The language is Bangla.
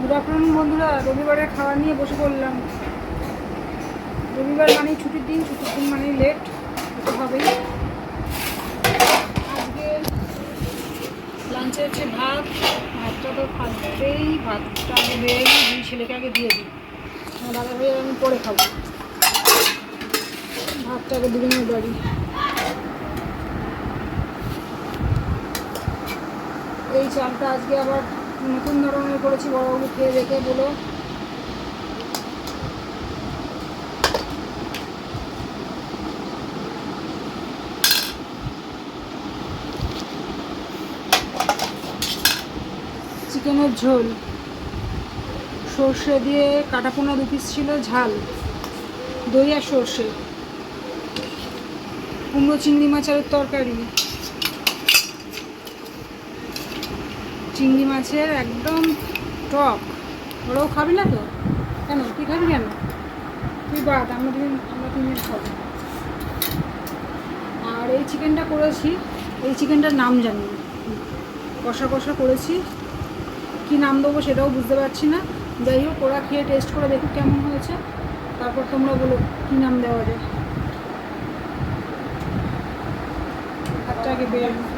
গুড আফটারনুন বন্ধুরা, রবিবারে খাওয়া নিয়ে বসে পড়লাম। রবিবার মানেই ছুটির দিন ছুটির দিন মানেই লেট হতে হবেই। আজকে লাঞ্চে হচ্ছে ভাত, ভাতটা তো খাবেই ভাতটা আগে নিই দুই ছেলেকে আগে দিয়ে দিই। দাদা ভাই আমি পরে খাব। ভাতটা আগে দুজনের বাড়ি। এই চালটা আজকে আবার নতুন ধরনের করেছি বড়বাবু খেয়ে দেখে বলো চিকেনের ঝোল। সর্ষে দিয়ে কাটা পোনা দু পিস ছিল, ঝাল। দই আর সর্ষে। কুমড়ো, চিংড়ি মাছের তরকারি। চিংড়ি মাছের একদম টক। ওরাও খাবি না তো? কেন? তুই খাবি কেন? তুই বাদ, আমরা দুজন, আমরা তিনজন খাব। আর এই চিকেনটা করেছি, এই চিকেনটার নাম জানি কষা কষা করেছি। কি নাম দেবো সেটাও বুঝতে পারছি না। যাই হোক, ওরা খেয়ে টেস্ট করে দেখুক কেমন হয়েছে। তারপর তোমরা বলো, কী নাম দেওয়া যায়? হাতটা আগে বেরোনো